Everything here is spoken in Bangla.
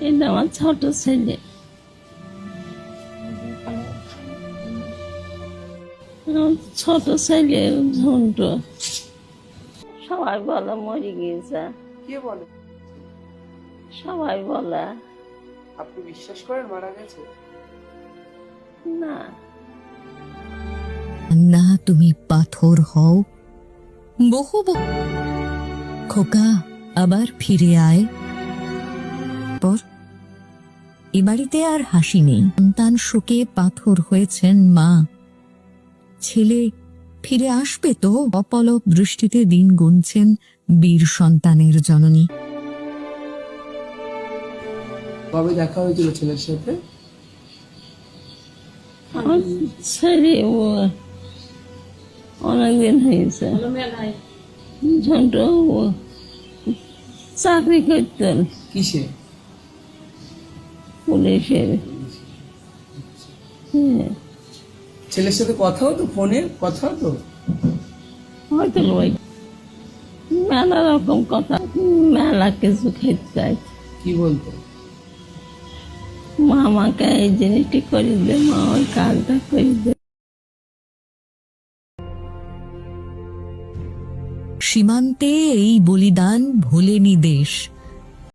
এটা আমার ছোট ছেলে ছোট ছেলে ঝন্টু সবাই বলে মরে গিয়েছে কে বলে? সবাই বলে আপনি বিশ্বাস করেন মারা গেছে? না। না তুমি পাথর হও। বহু বহু খোকা আবার ফিরে আয়। পর এ বাড়িতে আর হাসি নেই। সন্তান শোকে পাথর হয়েছেন মা। ছেলে ফিরে আসবে তো? অপলক দৃষ্টিতে দিন গুনছেন বীর সন্তানের জননী। কবে দেখা হয়েছিল ছেলের সাথে? ছেলে ও অনেকদিন হয়েছে। ঝন্টু ও চাকরি করতেন। কিসে? পুলিশের হ্যাঁ। ছেলের সাথে কথা হতো? ফোনে কথা হতো? হয়তো ওই মেলা রকম কথা। মেলা কিছু খেতে চাই কি বলতো? মা আমাকে এই জিনিসটি করে দে মা ওই কাজটা করে দে। সীমান্তে এই বলিদান ভোলেনি দেশ।